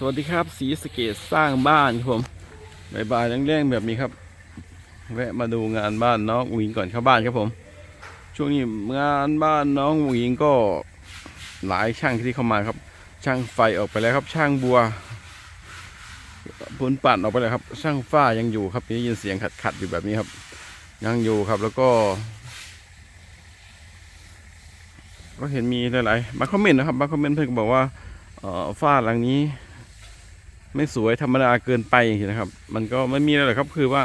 สวัสดีครับ สีสเกตสร้างบ้านครับผมบ่ายๆแรงๆแบบนี้ครับ แวะมาดูงานบ้านน้องอุ๋งอิงก่อนเข้าบ้านครับผม ช่วงนี้งานบ้านน้องอุ๋งอิงก็หลายช่างที่เข้ามาครับ ช่างไฟออกไปแล้วครับ ช่างบัวปูนปั่นออกไปแล้วครับ ช่างฝ้ายังอยู่ครับได้ยินเสียงขัดๆอยู่แบบนี้ครับ ยังอยู่ครับแล้วก็ก็เห็นมีหลายๆบางคอมเมนต์นะครับบางคอมเมนต์เพื่อนบอกว่าเอ่อฝ้าหลังนี้ ไม่สวยธรรมดาเกินไปอย่างนี้นะครับ มันก็ไม่มีอะไรหรอกครับคือว่า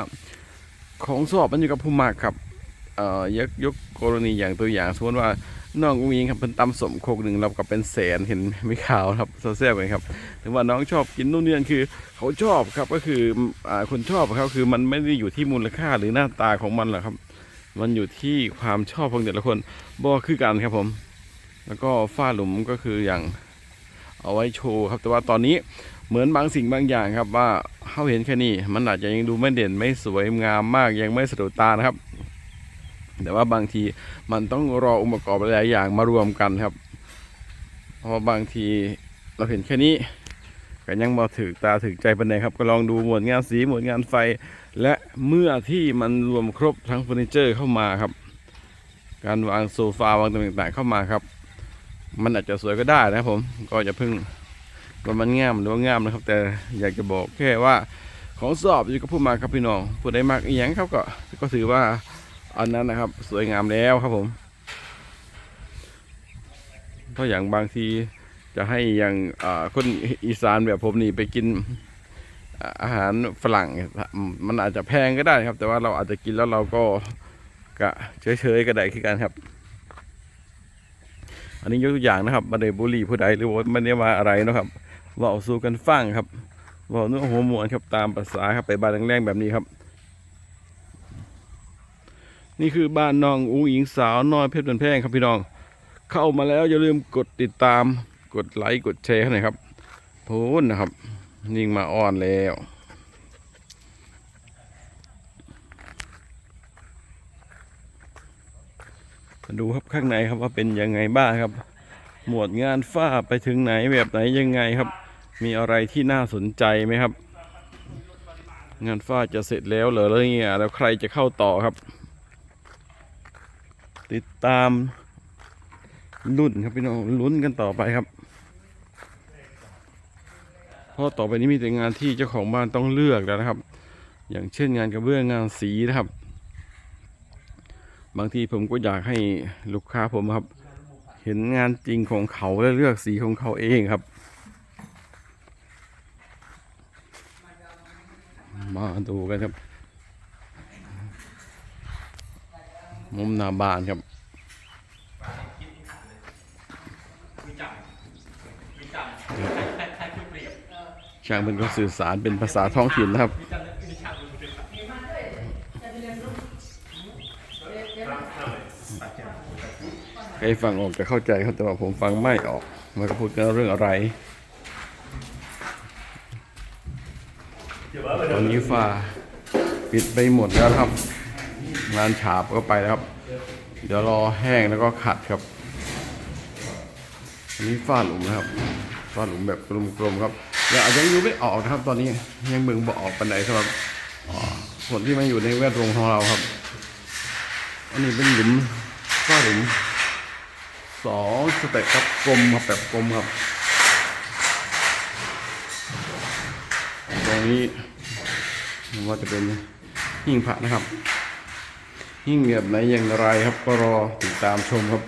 ของสอบมันอยู่กับผู้มากครับเอ่อยกยกกรณีอย่างตัวอย่างสมมติว่าน้องอุ้งอิงครับเป็นตำสมโคกหนึ่งเรากับเป็นแสนเห็นไม่ขาวครับโซเซียลเลยครับถึงว่าน้องชอบกินนู่นนี่นั่นคือ เขาชอบครับก็คืออ่าคนชอบเขาคือมันไม่ได้อยู่ที่มูลค่าหรือหน้าตาของมันหรอกครับ มันอยู่ที่ความชอบของแต่ละคนบอคือกันครับผม แล้วก็ฝ้าหลุมก็คืออย่างเอาไว้โชว์ครับ แต่ว่าตอนนี้ เหมือนบางสิ่งบางอย่างครับว่าเขาเห็นแค่นี้มันอาจจะยังดูไม่เด่นไม่สวยงามมากยังไม่สะดุดตานะครับ แต่ว่าบางทีมันต้องรอองค์ประกอบหลายอย่างมารวมกันครับเพราะบางทีเราเห็นแค่นี้ก็ยังมาถึกตาถึกใจเป็นไงครับ ก็ลองดูหมวดงานสีหมวดงานไฟ และเมื่อที่มันรวมครบทั้งเฟอร์นิเจอร์เข้ามาครับ การวางโซฟาวางต่างๆเข้ามาครับ มันอาจจะสวยก็ได้นะครับผมก็จะพึ่ง ว่ามันงามหรือว่างามนะครับ แต่อยากจะบอกแค่ว่าของสอบอยู่กับผู้มาครับพี่น้องผู้ใดมากอีหยังครับก็ก็ถือว่าอันนั้นนะครับ สวยงามแล้วครับผมเพราะอย่างบางทีจะให้อย่างคนอีสานแบบผมนี่ไปกินอาหารฝรั่งมันอาจจะแพงก็ได้ครับ แต่ว่าเราอาจจะกินแล้วเราก็กะเฉยๆก็ได้คือกันครับ อันนี้ยกตัวอย่างนะครับมาได้บุรีผู้ใดหรือว่ามันได้มาอะไรนะครับ เว่าสู้กันฟังครับเว่าเนื้อหัวมวนครับตามภาษาครับไปบ้านแรงๆแบบนี้ครับ นี่คือบ้านน้องอุ้งอิงสาวน้อยเพชรบันแพงครับพี่น้อง เข้ามาแล้วอย่าลืมกดติดตาม กดไลค์กดแชร์หน่อยครับพูนนะครับ นิ่งมาอ่อนแล้วดูครับข้างในครับว่าเป็นยังไงบ้างครับ หมวดงานฝ้าไปถึงไหนแบบไหนยังไงครับ มีอะไรที่น่าสนใจไหมครับ งานฝ้าจะเสร็จแล้วเหรอแล้วเนี่ยแล้วใครจะเข้าต่อครับ ติดตามรุ่นครับพี่น้องลุ้นกันต่อไปครับเพราะต่อไปนี้มีแต่งานที่เจ้าของบ้านต้องเลือกแล้วนะครับ อย่างเช่นงานกระเบื้องงานสีนะครับ บางทีผมก็อยากให้ลูกค้าผมครับ เห็นงานจริงของเขาและเลือกสีของเขาเองครับ มาดูกันครับ มุมหน้าบ้านครับช่างเป็นก็สื่อสารเป็นภาษาท้องถิ่นนะครับใครฟังออกจะเข้าใจครับแต่ว่าผมฟังไม่ออกมันก็พูดกันเรื่องอะไร ตอนนี้ฟ้าปิดไปหมดแล้วครับ งานฉาบก็ไปแล้วครับ เดี๋ยวรอแห้งแล้วก็ขัดครับอันนี้ฝ้าหลุมนะครับฝ้าหลุมแบบกลมๆครับยังยังอยู่ไม่ออกนะครับ ตอนนี้ยังเบิ่งบ่ออกปันไดสำหรับคนที่มาอยู่ในแวดวงของเราครับ อันนี้เป็นหลุมฝ้าหลุมสองสเต็ปครับกลมครับแบบกลมครับ รงนี้ว่าจะเป็นหิ้งพระนะครับหิ้งแบบไหนอย่างไรครับก็รอติดตามชมครับ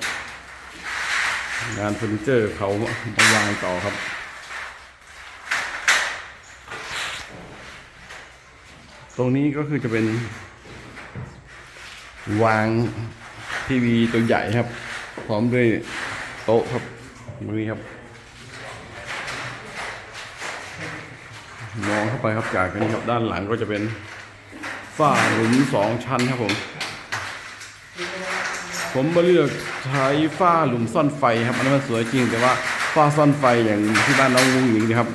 งานเฟอร์นิเจอร์เขามาวางต่อครับตรงนี้ก็คือจะเป็น วางทีวีตัวใหญ่ครับ พร้อมด้วยโต๊ะครับตรงนี้ครับ มองเข้าไปครับจากนี้ครับด้านหลังก็จะเป็นฝ้าหลุมสองชั้นครับผม ผมมาเลือกใช้ฝ้าหลุมซ่อนไฟครับอันนั้นมันสวยจริง แต่ว่าฝ้าซ่อนไฟอย่างที่บ้านน้องวุ้งหญิงนะครับ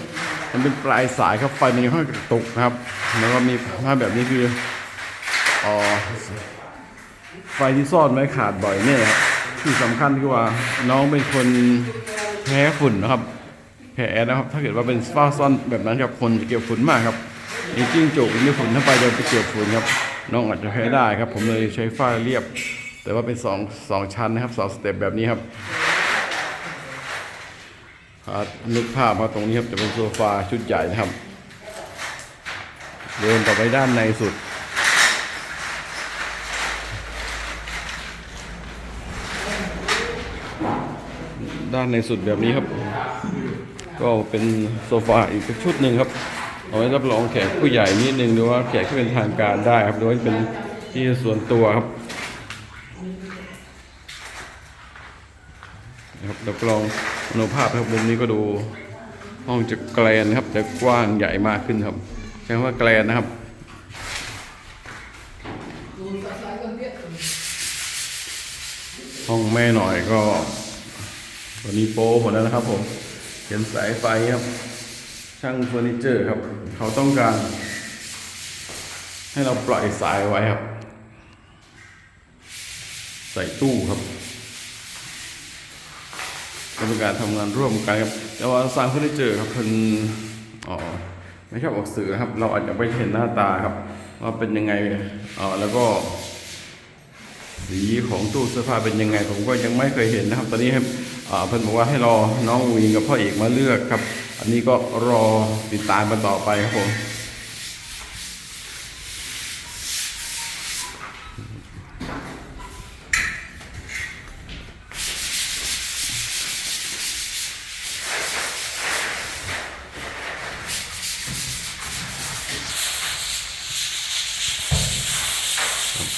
มันเป็นปลายสายครับไฟมันยังค่อยกระตุกครับ แล้วก็มีภาพแบบนี้คืออ๋อไฟที่ซ่อนไว้ขาดบ่อยแน่ครับที่สำคัญคือว่าน้องเป็นคนแพ้ฝุ่นนะครับ นะครับ ถ้าเกิดว่าเป็นฝ้าซ่อนแบบนั้นครับคนจะเก็บฝุ่นมากครับมีจิ้งจกมีฝุ่นถ้าไปจะไปเก็บฝุ่นครับน้องอาจจะแพ้ได้ครับ ผมเลยใช้ฝ้าเรียบ แต่ว่าเป็นสองสองชั้นนะครับสองสเต็ปแบบนี้ครับนึกภาพมาตรงนี้ครับจะเป็นโซฟาชุดใหญ่นะครับเดินต่อไปด้านในสุดด้านในสุดแบบนี้ครับ ก็เป็นโซฟาอีกชุดหนึ่งครับเอาไว้รับรองแขกผู้ใหญ่นิดนึงหรือว่าแขกที่เป็นทางการได้ครับหรือว่าเป็นที่ส่วนตัวครับนะครับรับรองมโนภาพครับมุมนี้ก็ดูห้องจะแกลนครับจะกว้างใหญ่มากขึ้นครับใช้คำว่าแกลนนะครับห้องแม่หน่อยก็ตัวนี้โป้หมดแล้วนะครับผม เห็นสายไฟครับ ช่างเฟอร์นิเจอร์ครับ เขาต้องการ ให้เราปล่อยสายไว้ครับ ใส่ตู้ครับเป็นการทำงานร่วมกันครับแต่ว่าสร้างเฟอร์นิเจอร์ครับเพิ่นอ๋อไม่ชอบออกสื่อครับ เราอาจจะไปเห็นหน้าตาครับ ว่าเป็นยังไงอ๋อแล้วก็สีของตู้เสื้อผ้าเป็นยังไง ผมก็ยังไม่เคยเห็นนะครับ ตอนนี้ให้อ่า เพิ่นบอกว่าให้รอน้องวิงกับพ่อเอกมาเลือกครับ อันนี้ก็รอติดตามกันต่อไปครับผม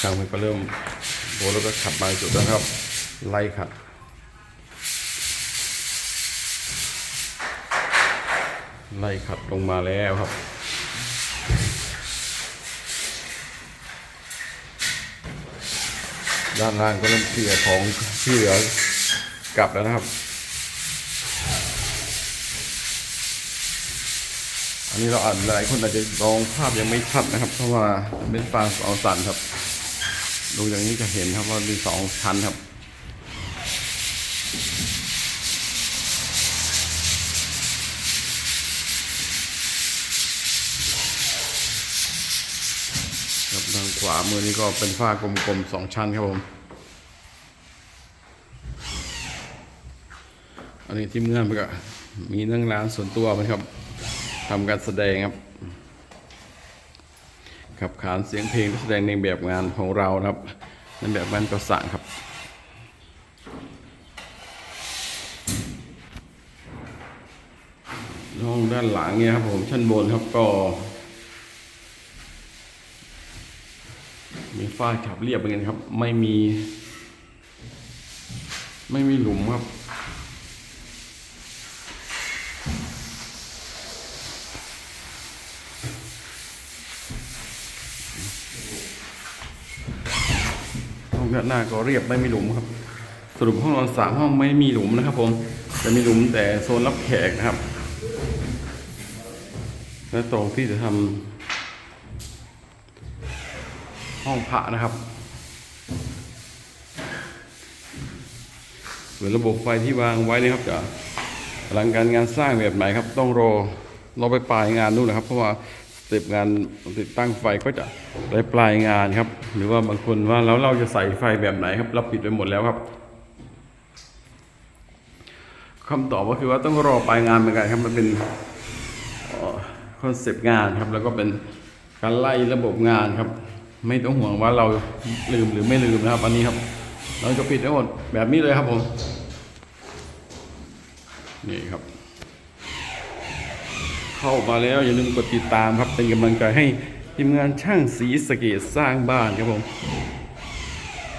ช่างมันก็เริ่มโบแล้วก็ขับมาจุดแล้วครับ ไล่ขัด ไล่ขัดลงมาแล้วครับ ด้านล่างก็เริ่มเคลียของที่เหลือกลับแล้วนะครับ อันนี้เราอ่านหลายคนอาจจะมองภาพยังไม่ชัดนะครับ เพราะว่าเป็นฟางสองสันครับ ดูอย่างนี้จะเห็นครับว่ามีสองชั้นครับ ครับทางขวามือนี้ก็เป็นฝ้ากลมๆสองชั้นครับผม อันนี้ทีมงานมันก็มีนั่งร้านส่วนตัวมันครับทำการแสดงครับ ขับขานเสียงเพลงแสดงในแบบงานของเราครับในแบบงานก็สั่งครับห้องด้านหลังเนี่ยครับผมชั้นบนครับก็ ฝ้าขับเรียบเหมือนกันครับ ไม่มี ไม่มีหลุมครับห้องด้านหน้าก็เรียบไม่มีหลุมครับ สรุปห้องนอนสามห้องไม่มีหลุมนะครับ ผมจะมีหลุมแต่โซนรับแขกนะครับ และตรงที่จะทำ ห้องพระนะครับส่วนระบบไฟที่วางไว้นะครับจะอลังการงานสร้างแบบไหนครับ ต้องรอรอไปปลายงานนู่นนะครับ เพราะว่าสเต็ปงานติดตั้งไฟก็จะไปปลายงานครับ หรือว่าบางคนว่าแล้วเราจะใส่ไฟแบบไหนครับเราปิดไปหมดแล้วครับคำตอบก็คือว่าต้องรอปลายงานเหมือนกันครับมันเป็นคอนเซปต์งานครับ แล้วก็เป็นการไล่ระบบงานครับ ไม่ต้องห่วงว่าเราลืมหรือไม่ลืมนะครับ อันนี้ครับ เราจะปิดทั้งหมดแบบนี้เลยครับผม นี่ครับ เข้ามาแล้วอย่าลืมกดติดตามครับ เป็นกำลังใจให้ทีมงานช่างสีสะเกตสร้างบ้านครับผม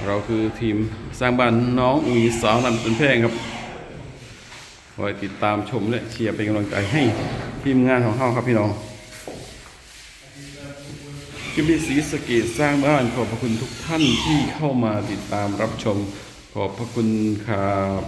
เราคือทีมสร้างบ้านน้องอุ๋ยสาวนำเป็นแพงครับคอยติดตามชมและเชียร์เป็นกำลังใจให้ทีมงานของเขาครับพี่น้อง คลิปนี้สีสะเกตสร้างบ้านขอบพระคุณทุกท่านที่เข้ามาติดตามรับชม ขอบพระคุณครับ